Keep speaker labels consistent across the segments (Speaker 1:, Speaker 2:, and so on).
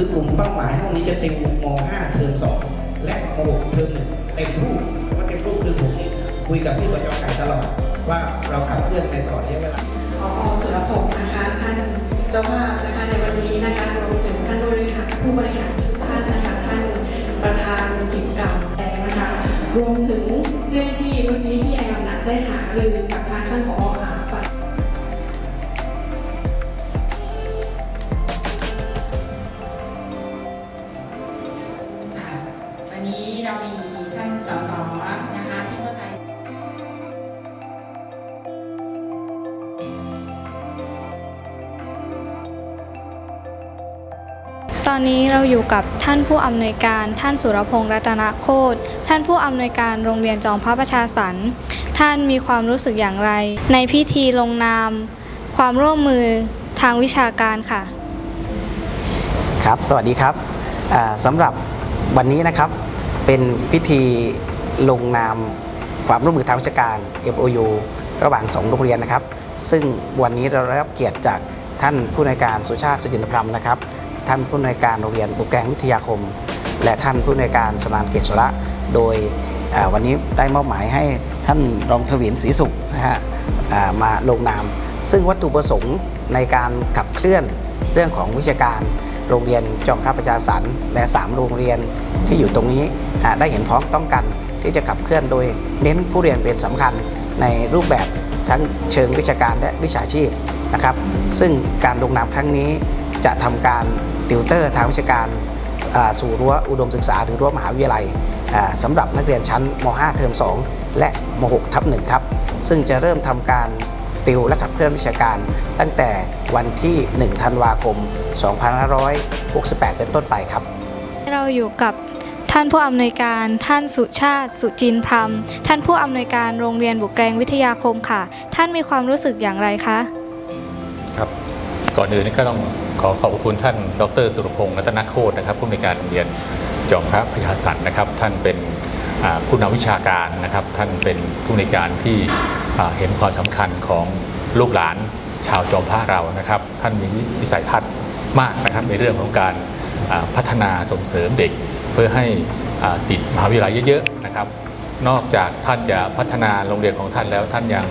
Speaker 1: คือกลุ่มเป้าหมายห้องนี้จะเต็มม .5 เทอม2 และม .6 เทอม1เต็มรูปว่าเต็มรูปคือผมคุยกับพี่สจไก่ตลอด ว่าเราขับเคลื่อนในตลอดระยะเวลา
Speaker 2: ขออสุรพงศ์นะคะท่านเจ้าภาพนะคะในวันนี้นะคะรวมถึงท่านบริหารผู้บริหารทุกท่านนะคะท่านประธานกิจกรรมแดงนะคะรวมถึงเรื่องที่เมื่อกี้พี่แอมนะได้หารือกับทางท่านผออาไป
Speaker 3: ค่ะ
Speaker 4: ตอนนี้เราอยู่กับท่านผู้อำนวยการท่านสุรพงษ์รัตนโคตรท่านผู้อำนวยการโรงเรียนจอมพระประชาสรรท่านมีความรู้สึกอย่างไร ในพิธีลงนาม ความร่วมมือทางวิชาการค่ะ
Speaker 5: ครับ สวัสดีครับอ่าสำหรับวันนี้นะครับเป็นพิธีลงนามความร่วมมือทางวิชาการ MOU ระหว่าง 2 โรงเรียนนะครับ ซึ่งวันนี้เราได้รับเกียรติจากท่านผู้ในวยการสุชาติสุจินทพรรมนะครับ ท่านผู้ในวยการโรงเรียนบุกแกงวิทยาคม และท่านผู้ในวยการสมานเกษระโดยวันนี้ได้มอบหมายให้ท่านรองทวินศรีสุขนะฮะมาลงนาม ซึ่งวัตถุประสงค์ในการขับเคลื่อนเรื่องของวิชาการโรงเรียนจอมพระประชาสรรและ 3 โรงเรียนที่อยู่ตรงนี้ได้เห็นพ้องต้องกันที่จะขับเคลื่อนโดยเน้นผู้เรียนเป็นสำคัญในรูปแบบทั้งเชิงวิชาการและวิชาชีพนะครับ ซึ่งการลงนามครั้งนี้ จะทำการติวเตอร์ทางวิชาการสู่รั้วอุดมศึกษาหรือรั้วมหาวิทยาลัยอ่าสำหรับนักเรียนชั้นม .5 เทอม 2 และม .6 ทับ1ครับ ซึ่งจะเริ่มทำการติวและขับเคลื่อนวิชาการ ตั้งแต่วันที่ 1 ธันวาคม 2568 เป็นต้นไปครับ
Speaker 4: เราอยู่กับท่านผู้อำนวยการ ท่านสุชาติ สุจินพรมท่านผู้อำนวยการโรงเรียนบุกแกรงวิทยาคมค่ะ ท่านมีความรู้สึกอย่างไรคะ
Speaker 6: ก่อนอื่นนี่ก็ต้องขอขอบคุณท่าน ดร สุรพงศ์รัตนโคตรนะครับผู้อำนวยการโรงเรียนจอมพระพญาสันนะครับ ท่านเป็นผู้นำวิชาการนะครับ ท่านเป็นผู้อำนการที่เห็นความสำคัญของลูกหลานชาวจอมพระเรานะครับ ท่านมีวิสัยทัศน์มากนะครับในเรื่องของการพัฒนาส่งเสริมเด็ก เพื่อให้ติดมหาวิทยาลัยเยอะๆนะครับ นอกจากท่านจะพัฒนาโรงเรียนของท่านแล้วท่านยัง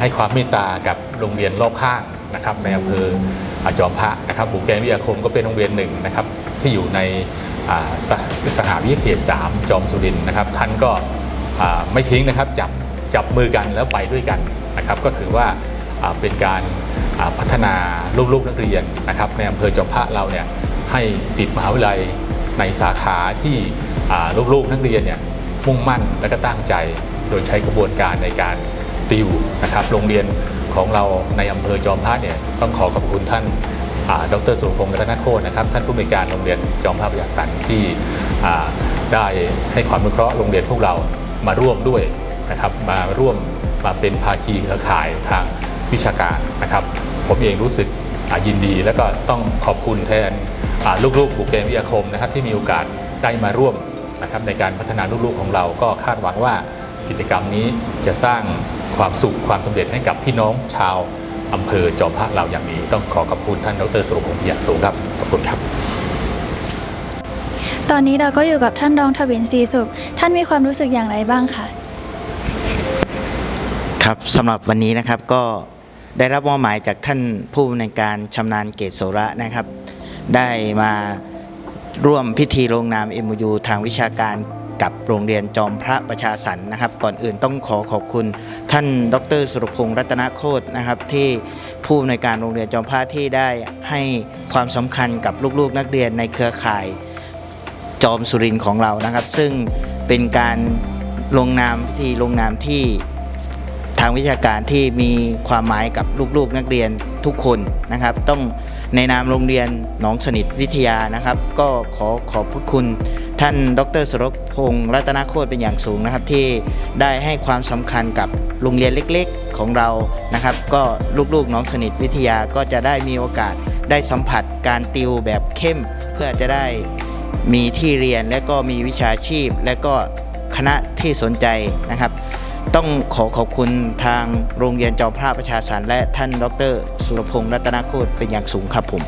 Speaker 6: ให้ความเมตตากับโรงเรียนรอบข้าง นะครับในอำเภออจอมพระนะครับบุกแกงวิทยาคมก็เป็นโรงเรียนหนึ่งนะครับที่อยู่ในอ่าสหสหวิทยาเขต3จอมสุรินนะครับท่านก็ไม่ทิ้งนะครับจับจับมือกันแล้วไปด้วยกันนะครับก็ถือว่าเป็นการพัฒนาลูกๆนักเรียนนะครับในอำเภอจอมพระเราเนี่ยให้ติดมหาวิทยาลัยในสาขาที่อ่าลูกๆนักเรียนเนี่ยมุ่งมั่นและก็ตั้งใจโดยใช้กระบวนการในการติวนะครับโรงเรียน ของเราในอำเภอจอมพระเนี่ยต้องขอขอบคุณท่านดรสุรพงศ์รัตนโคตรนะครับท่านผู้อำนวยการโรงเรียนจอมพระประหยัดสรรที่ได้ให้ความอนุเคราะห์โรงเรียนพวกเรามาร่วมด้วยนะครับมาร่วมมาเป็นภาคีเครือข่ายทางวิชาการนะครับ ผมเองรู้สึกยินดี แล้วก็ต้องขอบคุณแทนลูกๆบุกเกมวิทยาคมนะครับที่มีโอกาสได้มาร่วมนะครับในการพัฒนาลูกๆของเราก็คาดหวังว่า กิจกรรมนี้จะสร้างความสุขความสำเร็จให้กับพี่น้องชาวอำเภอจอมพระเราอย่างนี้ ต้องขอขอบคุณท่านดรสุรพงศ์อย่างสูงครับขอบคุณครับ
Speaker 7: ตอนนี้เราก็อยู่กับท่านรองทวินศรีสุข ท่านมีความรู้สึกอย่างไรบ้างคะ
Speaker 8: ครับสำหรับวันนี้นะครับก็ได้รับมอบหมายจากท่านผู้ในวยการชำนาญเกตโสระนะครับ ได้มาร่วมพิธีลงนาม MOU ทางวิชาการ กับโรงเรียนจอมพระประชาสรรค์นะครับ ก่อนอื่นต้องขอขอบคุณท่านดรสุรพงศ์รัตนโคตรนะครับ ที่ผู้ในวยการโรงเรียนจอมพระที่ได้ให้ความสำคัญกับลูกๆนักเรียนในเครือข่ายจอมสุรินของเรานะครับ ซึ่งเป็นการลงนามพิธีลงนามที่ทางวิชาการที่มีความหมายกับลูกๆนักเรียนทุกคนนะครับ ต้องในนามโรงเรียนหนองสนิทวิทยานะครับ ก็ขอขอบพระคุณ ท่านดรสุรพงศ์รัตนโคตรเป็นอย่างสูงนะครับ ที่ได้ให้ความสำคัญกับโรงเรียนเล็กๆของเรานะครับ ก็ลูกๆหนองสนิทวิทยาก็จะได้มีโอกาสได้สัมผัสการติวแบบเข้ม เพื่อจะได้มีที่เรียนและก็มีวิชาชีพ และก็คณะที่สนใจนะครับ ต้องขอขอบคุณทางโรงเรียนจอมพระประชาสรรและท่านดร สุรพงศ์รัตนโคตรเป็นอย่างสูงครับผม